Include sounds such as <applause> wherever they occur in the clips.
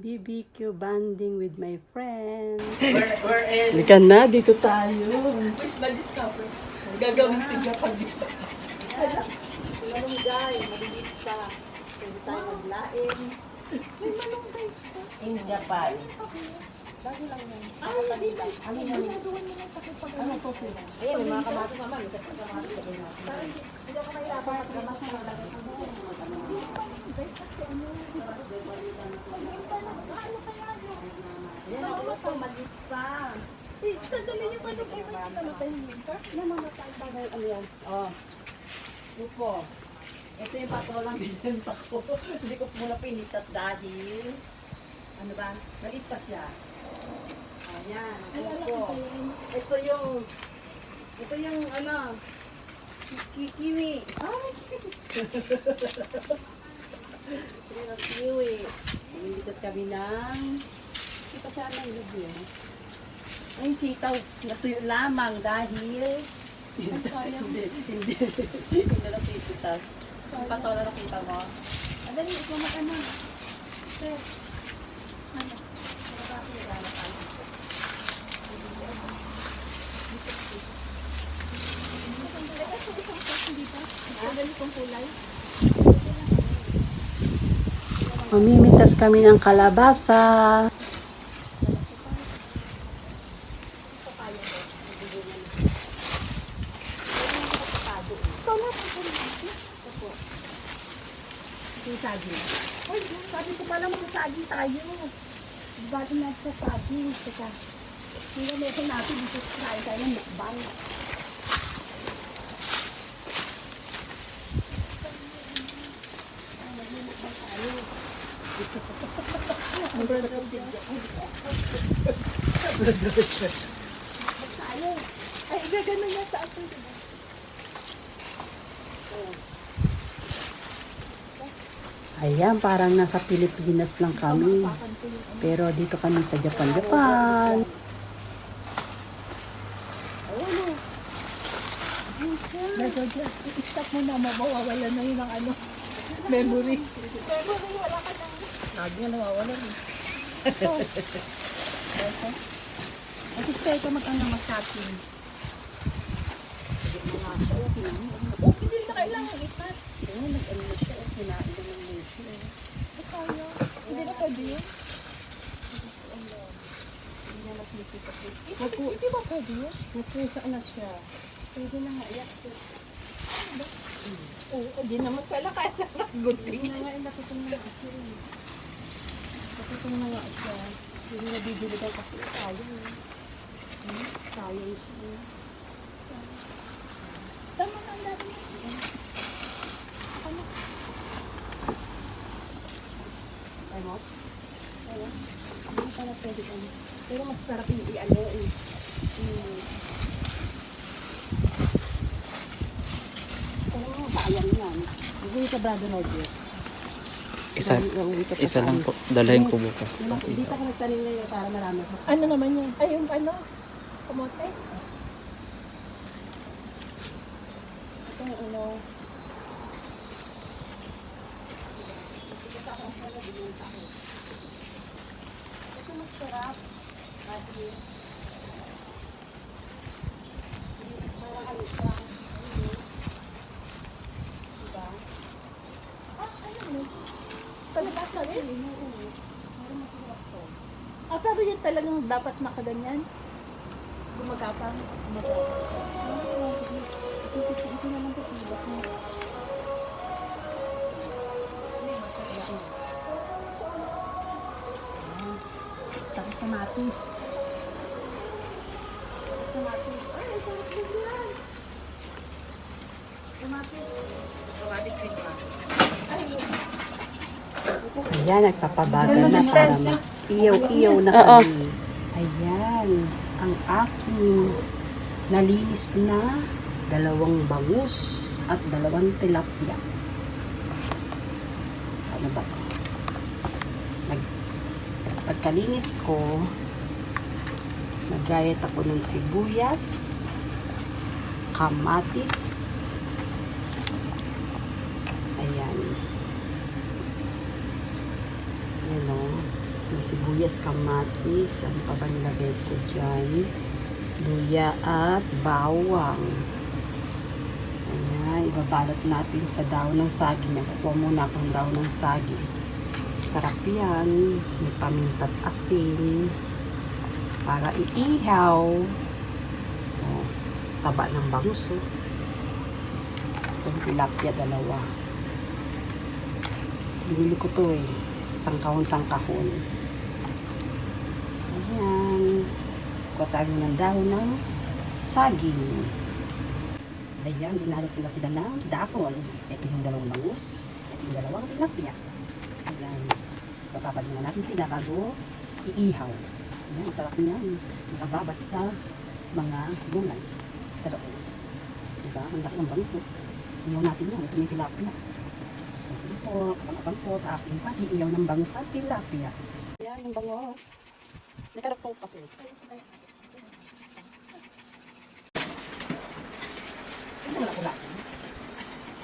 BBQ banding with my friends. We're, we're in. Halika na, dito tayo. Where's the discover? Gagawin pa dito. Malunggay, maliit pa. Pwede tayo maglain. In Japan. Bago lang yan. Ay, hindi ba? Ano? Ano to sila? Ayan, may mga naman. May kamatis sa ganyan. Hindi ako mahirapan magkamas na malagay sa buhay. Ayan, ako pa, maliit pa. Eh, sandali niyo pa nung kayo namatay yung winter? Namamatay ba na ano yan? Oh. Lupo. Ito yung patolang binenta ko. <laughs> Hindi ko muna pinitas dahil ano ba? Maliit pa siya. Ayan. Lupo. Ito yung ito yung ano kikiwi. Ay! ito <laughs> yung kiwi. Nilitas kami ng pa siya ng lubi. Ay, sitaw, natuyo lamang dahil <laughs> hindi, hindi, hindi, na. Yung patola nakita mo? Adali, ikaw mag-ano. Sir, ano? Nakakapit na gano'n ka. Ganitong kulay. Mamimitas kami ng kalabasa. Saging. Ay, sabi ko pala magsasagi tayo. Bago na sa na ito natin dito sa tayo ng mukbang. Ay, gagano niya sa akin. Ayan, parang nasa Pilipinas lang kami. Pero dito kami sa Japan, Japan. Dyan. I-stop mo na, mawawala na yun ang ano, memory. Memory, wala ka nang... Lagi nga nawawala. eh. Kasi stay ka mag-ano mag-shopping. Oh, Hindi na kailangan ipat. Oo, nag-ano na siya. oh, Kinain na ng eh. Kaya. Hindi na pwede yun. Huwag po, Hindi ba pwede yun? na siya. Pwede na nga, iyak po. Oo, hindi naman pala kaya na gunting. Hindi na nga, nakitong na nga siya. eh. Nakitong na nga siya. Hindi na bibili daw kasi eh. Hmm, Sayang siya. Tama na ang dami. Ay mo? Ano? Hindi pala pwede ano. Pero mas sarap yung i-ano eh. Hmm. Pero sayang yan. Hindi ka brado Roger. Isa, isa sa lang po. Dalhin ko bukas. Hindi pa ka nagtanim ngayon para marami pa. Ano naman yan? Ay, yung ano? Kamote? Ito yung ano. Ito mas sarap. Kasi parang ano siya. Diba? Ah, ano mo? Talabasa rin? Ah, sabi yun talagang dapat makaganyan? Gumagapang? Ito na lang sa pilak mo. Tapos tomati. Tomati. Ay, sarap din yan. Tomati. Tomati cream pa. Ayan, nagpapabagal na para ma-iyaw-iyaw na kami. Ayan, ang aking nalinis na dalawang bangus at dalawang tilapia. Ano ba to? Nag, pagkalinis ko, naggayat ako ng sibuyas, kamatis, ayan. Ayan o. May sibuyas, kamatis. Ano pa ba nilagay ko dyan? Luya at bawang. Ayan, ibabalot natin sa daon ng saging. Yan, kukuha muna akong daon ng saging. Sarap yan. May paminta at asin. Para iihaw. Oh, taba ng bangus. Oh. Itong tilapia, dalawa. Binili ko to eh. Sangkahon, tayo ng dahon ng saging. Ayan, dinalot nila sila ng dahon. Ito yung dalawang bangus. Ito yung dalawang tilapia. Ayan. Papapaling na natin sila bago iihaw. Ayan, ang sarap niyan. Nakababat sa mga gulay sa loob. Diba? Ang laki ng bangus. oh. Iyaw natin yan. Ito yung tilapia. So, sige po, kapag po sa aking pati, iyaw ng bangus at tilapia. Ayan, yung bangus. Nakarapong kasi. Ito na ako lang.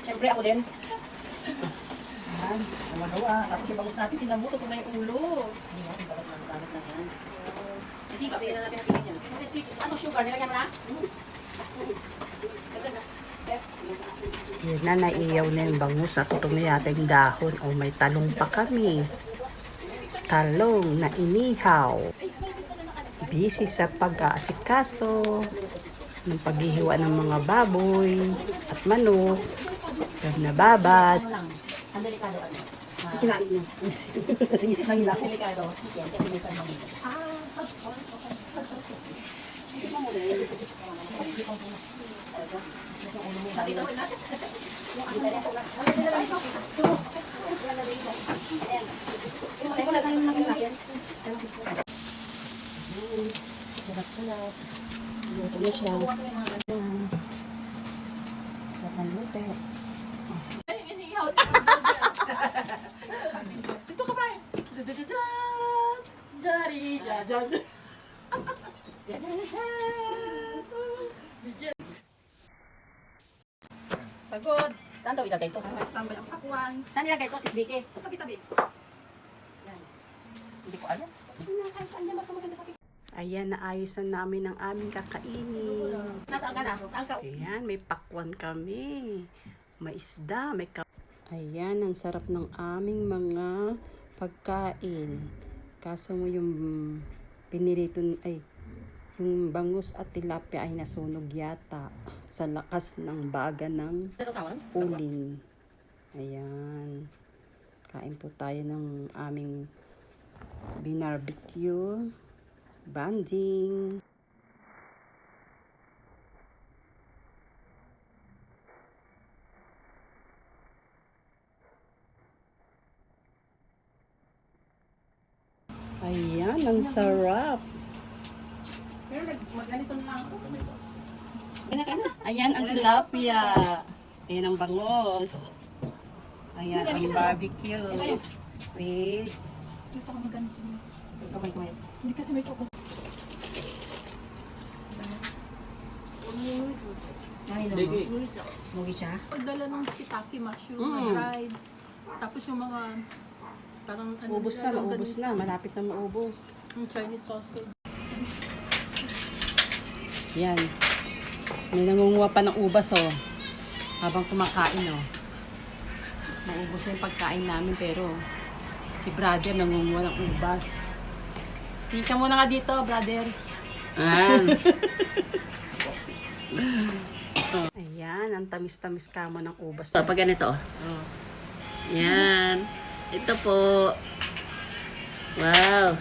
Siyempre ako din. Ayan, gawa-gawa. Tapos yung bangus natin, tinamuto ko na yung ulo. Ayan, balat na balat na yan. Kasi kapit na natin natin yan. Ano sugar? Nilagyan mo na? Yun na, naiyaw na yung bangus at yung dahon. O may talong pa kami. Talong na inihaw. Busy sa pag-aasikaso ng paghihiwa ng mga baboy at manok. Yung nababat. Ang delikado ano? Kinain ko. Delikado. Chicken. Kaya minsan mo. Luto na siya. Sarap ng luto. Dito ka ba? Dadadadad! Dari, dadan. Pagod. Saan daw ilagay ito? Tambay ang pakwan. Saan ilagay ito? Sis Vicky? Tabi-tabi. Hindi ko alam. Ayan, naayos na namin ang aming kakainin. Nasaan ka na? Saan ka? Ayan, may pakwan kami. May isda, may ka... Ayan, ang sarap ng aming mga pagkain. Kaso mo yung pinirito, ay, yung bangus at tilapia ay nasunog yata sa lakas ng baga ng ulin. Ayan. Kain po tayo ng aming binarbecue. Banding. Ayan, ang sarap. Pero nag-ganito na ako. Ayan ang tilapia. Ayan ang bangos. Ayan ang barbecue. With Gusto ko maganito. kamay kamay. Hindi kasi may chocolate. Kanino mo? Mugi siya? Pagdala ng shiitake mushroom Mm. na dried. Tapos yung mga parang ano Ubus na, nila, maubos longganisa, na. Malapit na maubos. Yung Chinese sausage. Yan. May nangunguha pa ng ubas oh. Habang kumakain oh. Maubos na yung pagkain namin pero si brother nangunguha ng ubas. Tika muna nga dito, brother. Ayan, <laughs> ang tamis-tamis ka mo ng ubas. Ito, pag ganito. Oh. Yan. Ito po. Wow.